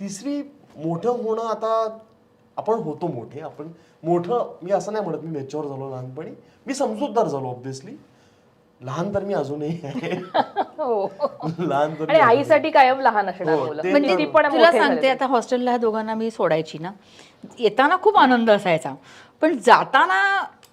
तिसरी मोठं होणं आता आपण होतो मोठे आपण मोठं मी असं नाही म्हणत मी मेच्युअर झालो लहानपणी. मी समजूतदार झालो ऑब्विसली लहान तर मी अजूनही आहे. हो. लहान तर आणि आईसाठी कायम लहान असणार हो, ते म्हणजे ती पण तुला मोठे सांगते. आता हॉस्टेलला ह्या दोघांना मी सोडायची ना. येताना खूप आनंद असायचा. पण जाताना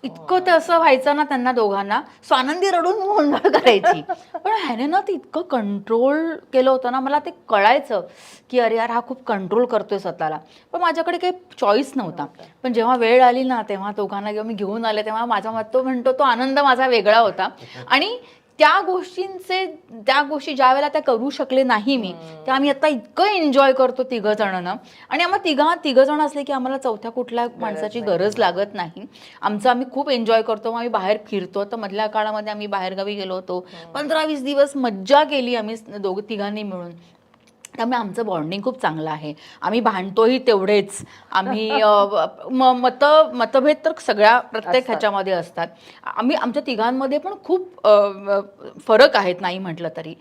इतकं ते असं व्हायचं ना त्यांना दोघांना स्वानंदी रडून गोंधळ करायची. पण ह्याने ना ते इतकं कंट्रोल केलं होतं ना मला ते कळायचं की अरे यार हा खूप कंट्रोल करतोय स्वतःला. पण माझ्याकडे काही चॉईस नव्हता. पण जेव्हा वेळ आली ना तेव्हा दोघांना जेव्हा मी घेऊन आले तेव्हा माझा मत तो म्हणतो तो आनंद माझा वेगळा होता. आणि त्या गोष्टींचे त्या गोष्टी ज्या वेळेला त्या करू शकले नाही मी त्या आम्ही आता इतकं एन्जॉय करतो तिघ जणांना आणि आम्हाला तिघा तिघ जण असले की आम्हाला चौथ्या कुठल्या माणसाची गरज लागत नाही. आमचं आम्ही खूप एन्जॉय करतो आम्ही बाहेर फिरतो. तर मधल्या काळामध्ये आम्ही बाहेरगावी गेलो होतो. पंधरा वीस दिवस मज्जा केली आम्ही दोघ तिघांनी मिळून. त्यामुळे आमचं बॉन्डिंग खूप चांगलं आहे. आम्ही भांडतोही तेवढेच. आम्ही म- मत मतभेद तर सगळ्या प्रत्येक. ह्याच्यामध्ये असतात. आम्ही आमच्या तिघांमध्ये पण खूप फरक आहेत नाही म्हटलं तरी.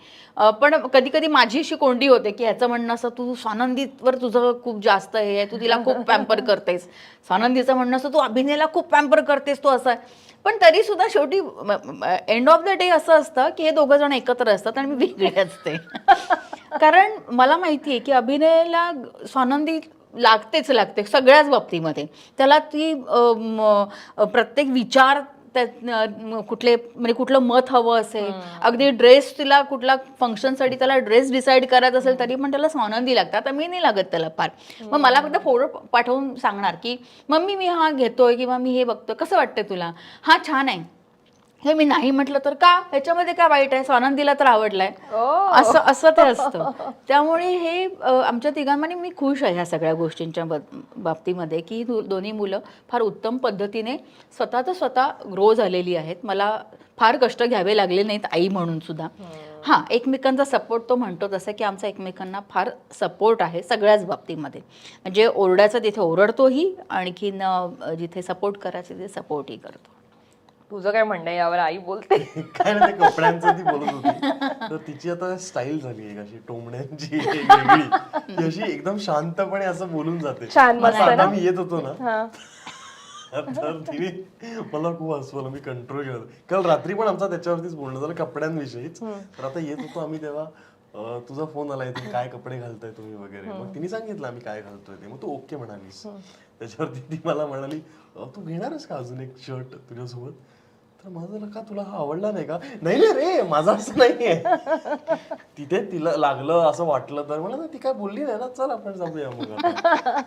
पण कधी कधी माझी अशी कोंडी होते की ह्याचं म्हणणं असं तू स्वानंदीवर तुझं खूप जास्त हे आहे. तू तिला खूप पॅम्पर करतेस. स्वानंदीचं म्हणणं असं तू अभिनयला खूप पॅम्पर करतेस तू असं आहे. पण तरी सुद्धा शेवटी एंड ऑफ द डे असं असतं की हे दोघं जण एकत्र असतात आणि मी वेगळी असते. कारण मला माहिती आहे की अभिनयाला स्वानंदी लागतेच लागते सगळ्याच बाबतीमध्ये. त्याला ती प्रत्येक विचार म, कुठले म्हणजे कुठलं मत हवं असेल अगदी ड्रेस तिला कुठला फंक्शनसाठी त्याला ड्रेस डिसाईड करायचा असेल तरी पण त्याला स्वानंदी लागतात. आता मी नाही लागत त्याला फार. मग मला फक्त फोटो पाठवून सांगणार की मम्मी मी हा घेतोय किंवा मी हे बघतोय. कसं वाटतंय तुला? हा छान आहे. हे मी नाही म्हटलं तर का? ह्याच्यामध्ये काय वाईट आहे? स्वानंदीला तर आवडलाय. असं असं ते असतं. त्यामुळे हे आमच्या तिघांमध्ये मी खुश आहे ह्या सगळ्या गोष्टींच्या बाबतीमध्ये की दोन्ही मुलं फार उत्तम पद्धतीने स्वतःच स्वतः ग्रो झालेली आहेत. मला फार कष्ट घ्यावे लागले नाहीत आई म्हणून सुद्धा. हां एकमेकांचा सपोर्ट तो म्हणतो तसं की आमचा एकमेकांना फार सपोर्ट आहे सगळ्याच बाबतीमध्ये. म्हणजे ओरडायचं तिथे ओरडतोही आणखीन जिथे सपोर्ट करायचं तिथे सपोर्टही करतो. तुझं काय म्हणणं यावर? आई बोलते. काय ना ते कपड्यांचं ती बोलत होती. तर तिची आता स्टाईल झाली एक अशी टोमण्यांची एक वेगळी. ती अशी एकदम शांतपणे असं बोलून जाते. छान, मस्त असं आता ना? मी येत होतो ना. हा. तर तिने मला खूप हसवलं मी कंट्रोल केलं. काल रात्री पण आमचा त्याच्यावरतीच बोलणं झालं कपड्यांविषयीच. तर आता येत होतो आम्ही तेव्हा अं, तुझा फोन आलाय तुम्ही काय कपडे घालताय तुम्ही वगैरे? मग तिने सांगितलं आम्ही काय घालतोय ते. मग तू ओके म्हणालीस. त्याच्यावरती ती मला म्हणाली "अं, तू घेणारच का अजून एक शर्ट तुझ्यासोबत? तर माझं का तुला हा आवडला नाही का? नाही नाही रे माझा असं नाहीये. तिथे तिला लागलं असं वाटलं तर मला ती काय बोलली नाही ना? चल आपण जाऊया मग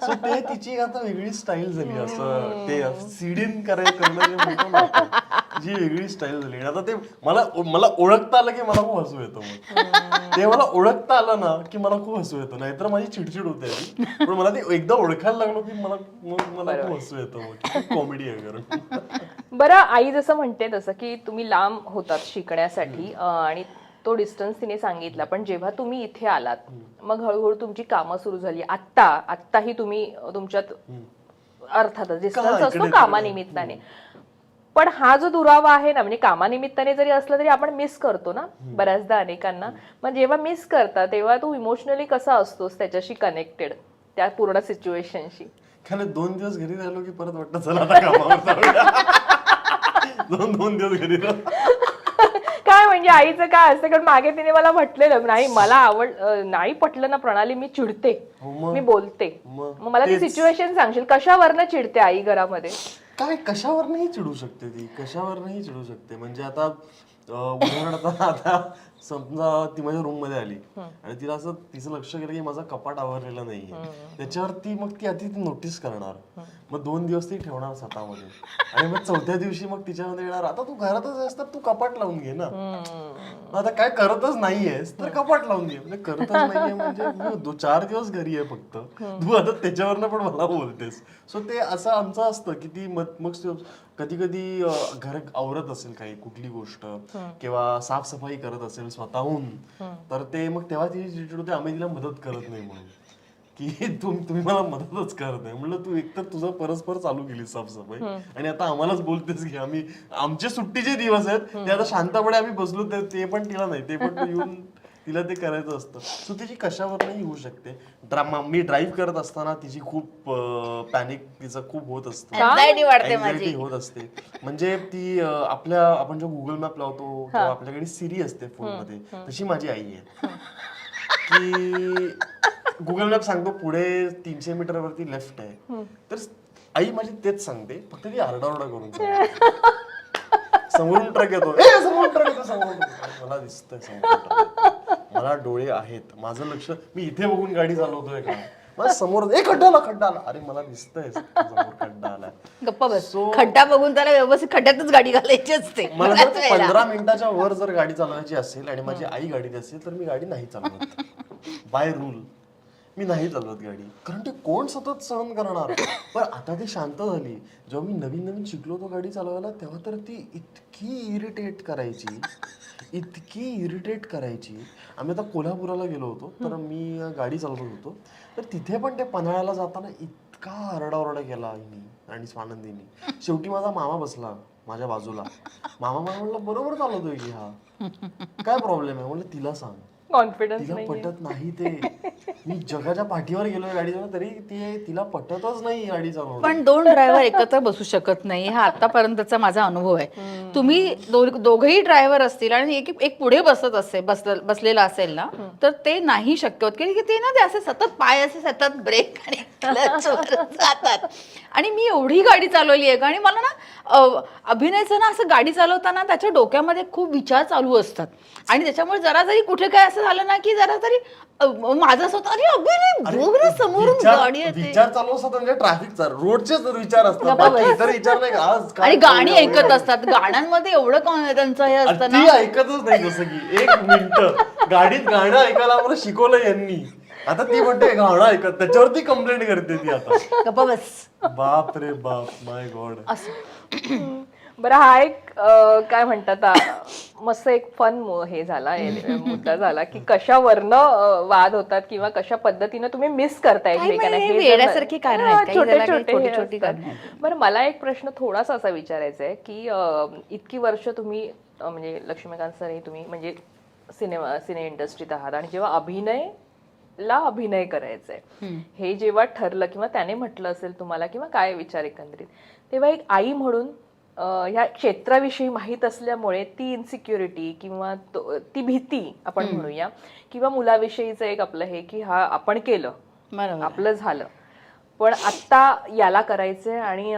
सो ते तिची आता वेगळी स्टाईल झाली असं. ते सिडीन करायचं जे वेगळी स्टाईल झाली. आता ते मला मला ओळखता आलं की मला खूप हसू येतं मग. ते मला ओळखता आलं ना की मला खूप हसू येतं. नाहीतर माझी चिडचिड होते. पण मला ते एकदा ओळखायला लागलो की मला मला खूप हसू येतं मग. कॉमेडी आहे कारण बरं आई जसं म्हणते तसं की तुम्ही लांब होतात शिकण्यासाठी आणि तो डिस्टन्स तिने सांगितला. पण जेव्हा तुम्ही इथे आलात मग हळूहळू तुमची कामं सुरू झाली. आत्ता आत्ताही तुम्ही तुमच्यात अर्थातच डिस्टन्स असतो. कामानिमित्ताने. पण हा जो दुरावा आहे ना म्हणजे कामानिमित्ताने जरी असला तरी आपण मिस करतो ना बऱ्याचदा अनेकांना. मग जेव्हा मिस करता तेव्हा तू इमोशनली कसा असतोस त्याच्याशी कनेक्टेड त्या पूर्ण सिच्युएशनशी नाही, दोन दिवस घरी राहिलो की परत वाटतं चला आता कामावर जाऊया. दोन दोन दिवस घरी काय म्हणजे आईचं काय असतं कारण मागे तिने मला म्हटलेलं नाही मला आवड नाही पटलं ना प्रणाली मी चिडते हो. मी बोलते. मग. मला ती. सिच्युएशन सांगशील कशावरनं चिडते आई घरामध्ये? काय कशावर नाही चिडू शकते ती? कशावरनही चिडू शकते? म्हणजे आता अं, उदाहरणार्थ आता समजा ती माझ्या रूममध्ये आली. आणि तिला असं तिचं लक्ष गेलं की माझा कपाट आवरलेलं नाहीये. त्याच्यावर ती मग ती आधी नोटीस करणार. मग दोन दिवस ती ठेवणार स्वतःमध्ये. आणि मग चौथ्या दिवशी मग तिच्यामध्ये येणार आता तू घरातच आहेस तर तू कपाट लावून घे ना. आता काय करतच नाहीयेस तर कपाट लावून घे. म्हणजे करतच नाहीये म्हणजे चार दिवस घरी आहे फक्त. तू आता त्याच्यावरनं पण मला बोलतेस. सो ते असं आमचं असतं की ती मग मग कधी कधी घर आवरत असेल काही कुठली गोष्ट किंवा साफसफाई करत असेल स्वतःहून. तर ते मग तेव्हा तिची चिडचिड होते आम्ही तिला मदत करत नाही म्हणून. की तुम तुम्ही मला मदतच करत नाही. म्हणलं तू एकतर तुझं परस्पर चालू केली साफसफाई. आणि आता आम्हालाच बोलतेस की आम्ही आमचे सुट्टीचे दिवस आहेत. ते आता शांतपणे आम्ही बसलो ते- ते पण तिला नाही. ते पण तू येऊन तिला ते करायचं असतं. सो तिची कशावरही होऊ शकते. ड्रामा मी ड्राईव्ह करत असताना तिची खूप पॅनिक तिचं खूप होत असतं. Anxiety वाढते Anxiety माझी. होत असते. म्हणजे ती अं, आपल्या आपण जेव्हा गुगल मॅप लावतो तेव्हा आपल्याकडे सिरी असते फोनमध्ये तशी माझी आई आहे. की गुगल मॅप सांगतो पुढे तीनशे मीटर वरती लेफ्ट आहे तर आई माझी तेच सांगते. फक्त ती आरडाओरडा करून सांगते. समोरून ट्रक येतो. ए समोरून ट्रक येतो समोरून truck येतो." मला दिसतंय समोरून truck येतो. मला डोळे आहेत. माझं लक्ष मी इथे बघून गाडी चालवतोय का? मला समोर ए खड्डा आला खड्डा आला अरे मला दिसतंय. समोर खड्डा आलाय. गप्प बस. खड्डा बघून त्याला व्यवस्थित खड्ड्यातच गाडी घालायची असते. मला बऱ्याच जर वेळेला. पंधरा मिनिटाच्या वर जर गाडी चालवायची असेल आणि माझी आई गाडीत असेल तर मी गाडी नाही चालवत. बाय रूल मी नाही चालवत गाडी. कारण ते कोण सतत सहन करणार? पण आता ती शांत झाली. जेव्हा मी नवीन नवीन शिकलो तो गाडी चालवायला तेव्हा तर ती इतकी इरिटेट करायची. इतकी इरिटेट करायची. आम्ही आता कोल्हापुराला गेलो होतो तर मी गाडी चालवत होतो. तर तिथे पण ते पन्हाळ्याला जाताना इतका आरडाओरडा केला आईनी आणि स्वानंदीनी. शेवटी माझा मामा बसला माझ्या बाजूला. मामा मला म्हणलं बरोबर चालवतोय की हा? काय प्रॉब्लेम आहे? म्हणलं तिला सांग. कॉन्फिडन्स तिला पटत नाही ते. मी जगाच्या पाठीवर गेलोय गाडी चालवत तरी ती तिला पटतच नाही गाडी चालवणं. पण दोन ड्रायव्हर एकत्र बसू शकत नाही. हा आतापर्यंतचा माझा अनुभव आहे. तुम्ही दो- दोघेही ड्रायव्हर असतील आणि एक एक पुढे बसत असेल बस बसलेला असेल ना तर ते नाही शक्य होत कारण की ते ना ते असे सतत पाय असे सतत ब्रेक आणि clutch वर जातात. आणि मी एवढी गाडी चालवली आहे का? आणि मला ना अ, अभिनयचं ना असं गाडी चालवताना त्याच्या डोक्यामध्ये खूप विचार चालू असतात. आणि त्याच्यामुळे जरा जरी कुठे काय असं झालं ना की जरा तरी अ, माझं स्वतः अरे अभिनय बघ ना समोरून विचार- गाडी येते. विचार चालू असतात म्हणजे ट्रॅफिकचा रोडचेच विचार असतात. बाकी. इतर विचार नाही का? आज काय आणि गाणी ऐकत. असतात. गाण्यांमध्ये एवढं कॉन- त्यांचं हे आणि असतं ती ना? ऐकतच नाही जसं की एक मिनिट. गाडीत गाणं ऐकायला मला शिकवलं यांनी. आता ती म्हणते गाणं ऐकत. त्याच्यावरती कंप्लेंट करते ती आता. गप्पा बस. बाप रे बाप माय गॉड असं. बरं हा एक अं, काय म्हणतात आ, मस्त एक फन हे झाला हे मुद्दा झाला की कशावरनं अं, वाद होतात किंवा कशा पद्धतीनं तुम्ही मिस करताय काही एकमेकांना नाही, हे जर- वेड्यासारखी कारणं आहेत. हा, काही छोटे त्याला काही छोटे छोटी- हे छोटी असतात. कारणं आहेत. बरं मला एक प्रश्न थोडासा असा विचारायचा आहे की अं, इतकी वर्ष तुम्ही अं, म्हणजे लक्ष्मीकांत सर हे तुम्ही म्हणजे सिनेमा सिने इंडस्ट्रीत आहात आणि जेव्हा अभिनय ला अभिनय करायचा आहे हे जेव्हा ठरलं किंवा त्याने म्हटलं असेल तुम्हाला किंवा काय विचार एकंदरीत तेव्हा एक आई म्हणून ह्या क्षेत्राविषयी माहीत असल्यामुळे ती इन्सिक्युरिटी किंवा तो- भीती आपण म्हणूया किंवा मुलाविषयीचं एक आपलं हे की हा आपण केलं. आपलं झालं. पण आत्ता याला करायचंय आणि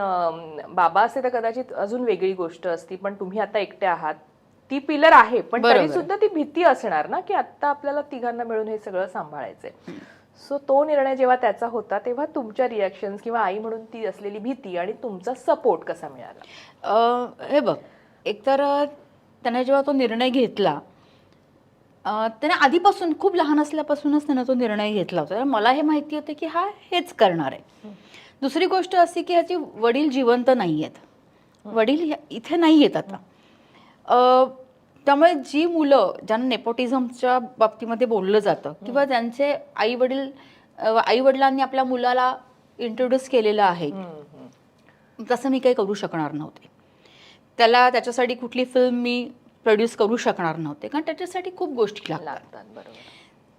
बाबा असे तर कदाचित अजून वेगळी गोष्ट असती पण तुम्ही आता एकटे आहात. ती पिलर आहे पण तरी. सुद्धा ती भीती असणार ना की आत्ता आपल्याला तिघांना मिळून हे सगळं सांभाळायचंय. सो तो निर्णय जेव्हा त्याचा होता तेव्हा तुमच्या रिॲक्शन किंवा आई म्हणून ती असलेली भीती आणि तुमचा सपोर्ट कसा मिळाला? अं, हे बघ एकतर त्याने जेव्हा तो निर्णय घेतला त्याने आधीपासून खूप लहान असल्यापासूनच त्याने तो निर्णय घेतला होता. मला हे माहिती होतं की हा हेच करणार आहे. दुसरी गोष्ट अशी की ह्याची वडील जिवंत नाही आहेत वडील इथे नाही आहेत आता त्यामुळे जी मुलं ज्यांना नेपोटिझमच्या बाबतीमध्ये बोललं जातं किंवा ज्यांचे आई वडील आई वडिलांनी आपल्या मुलाला इंट्रोड्यूस केलेलं आहे तसं मी काही करू शकणार नव्हते. त्याला त्याच्यासाठी कुठली फिल्म मी प्रोड्यूस करू शकणार नव्हते कारण त्याच्यासाठी खूप गोष्टी लागतात. बरोबर.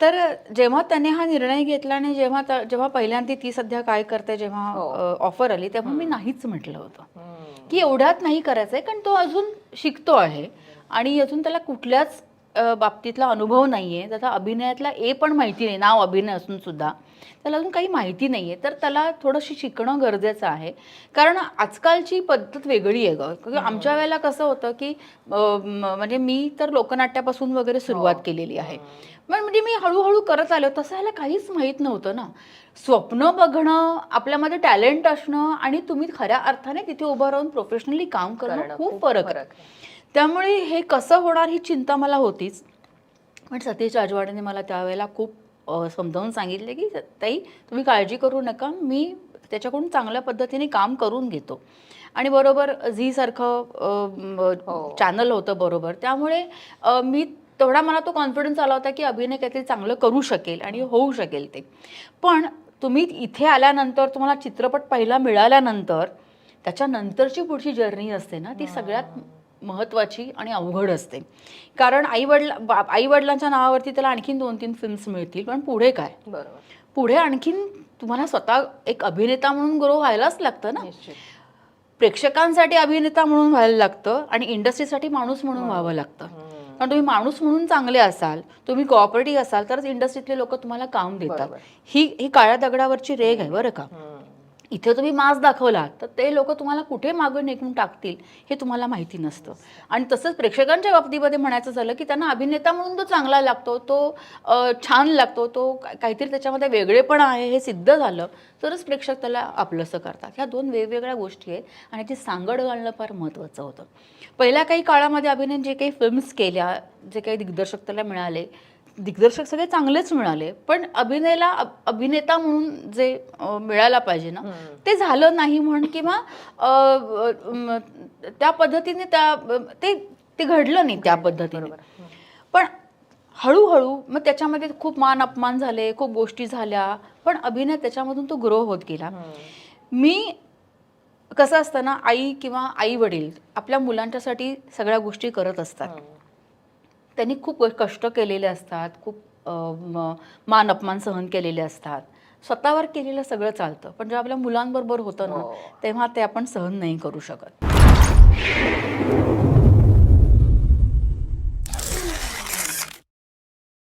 तर जेव्हा त्याने हा निर्णय घेतला आणि जेव्हा जेव्हा पहिल्यांदा ती सध्या काय करते जेव्हा हो. ऑफर आली तेव्हा मी नाहीच म्हटलं होतं. की एवढ्यात नाही करायचं आहे कारण तो अजून शिकतो आहे. आणि अजून त्याला कुठल्याच बाबतीतला अनुभव नाही आहे त्याचा अभिनयातला ए पण माहिती नाही. नाव अभिनय असून सुद्धा. त्याला अजून काही माहिती नाही आहे तर त्याला थोडंशी शिकणं गरजेचं आहे. कारण आजकालची पद्धत वेगळी आहे गं. आमच्या वेळेला कसं होतं की म्हणजे मी तर लोकनाट्यापासून वगैरे सुरुवात केलेली आहे. पण म्हणजे मी हळूहळू करत आलो तसं ह्याला काहीच माहीत नव्हतं ना. स्वप्न बघणं आपल्यामध्ये टॅलेंट असणं आणि तुम्ही खऱ्या अर्थाने तिथे उभं राहून प्रोफेशनली काम करणं खूप फरक आहे. त्यामुळे हे कसं होणार ही चिंता मला होतीच. पण सतीश राजवाडेने मला त्यावेळेला खूप समजावून सांगितले की ताई तुम्ही काळजी करू नका. मी त्याच्याकडून चांगल्या पद्धतीने काम करून घेतो. आणि बरोबर झी सारखं चॅनल होतं बरोबर. त्यामुळे मी तेवढा मला तो कॉन्फिडन्स आला होता की अभिनय काहीतरी चांगलं करू शकेल आणि होऊ शकेल ते. पण तुम्ही इथे आल्यानंतर तुम्हाला चित्रपट पहिला मिळाल्यानंतर त्याच्यानंतरची पुढची जर्नी असते ना ती सगळ्यात महत्वाची आणि अवघड असते. कारण आई वडला आई वडिलांच्या नावावरती त्याला आणखीन दोन तीन फिल्म्स मिळतील. पण पुढे काय? बरोबर. पुढे आणखीन तुम्हाला स्वतः एक अभिनेता म्हणून ग्रो व्हायलाच लागतं ना? प्रेक्षकांसाठी अभिनेता म्हणून व्हायला लागतं आणि इंडस्ट्रीसाठी माणूस म्हणून व्हावं लागतं. कारण तुम्ही माणूस म्हणून चांगले असाल तुम्ही कॉपरेटिव्ह असाल तरच इंडस्ट्रीतले लोक तुम्हाला काम देतात. ही ही काळ्या दगडावरची रेग आहे बरं का? इथे तुम्ही मास दाखवला तर ते लोक तुम्हाला कुठे मागं निघून टाकतील हे तुम्हाला माहिती नसतं. आणि तसंच प्रेक्षकांच्या बाबतीमध्ये म्हणायचं झालं की त्यांना अभिनेता म्हणून तो चांगला लागतो तो छान लागतो तो काहीतरी त्याच्यामध्ये वेगळेपण आहे हे सिद्ध झालं तरच प्रेक्षक त्याला आपलंसं करतात. ह्या दोन वेगवेगळ्या गोष्टी आहेत आणि ती सांगड घालणं फार महत्त्वाचं होतं. पहिल्या काही काळामध्ये अभिनय जे काही फिल्म्स केल्या जे काही दिग्दर्शक त्याला मिळाले दिग्दर्शक सगळे चांगलेच मिळाले पण अभिनयला अभ- अभिनेता म्हणून जे अं, मिळायला पाहिजे ना ते झालं नाही म्हणून किंवा अं, अं, त्या पद्धतीने त्या ते ते घडलं नाही त्या पद्धतीने. पण हळूहळू मग त्याच्यामध्ये खूप मान अपमान झाले खूप गोष्टी झाल्या पण अभिनय त्याच्यामधून तो ग्रो होत गेला. मी कसं असतं ना आई किंवा आई वडील आपल्या मुलांच्यासाठी सगळ्या गोष्टी करत असतात. त्यांनी खूप कष्ट केलेले असतात खूप मान अपमान सहन केलेले असतात. स्वतःवर केलेलं सगळं चालतं पण जेव्हा आपल्या मुलांबरोबर होतं ना तेव्हा ते आपण सहन नाही करू शकत.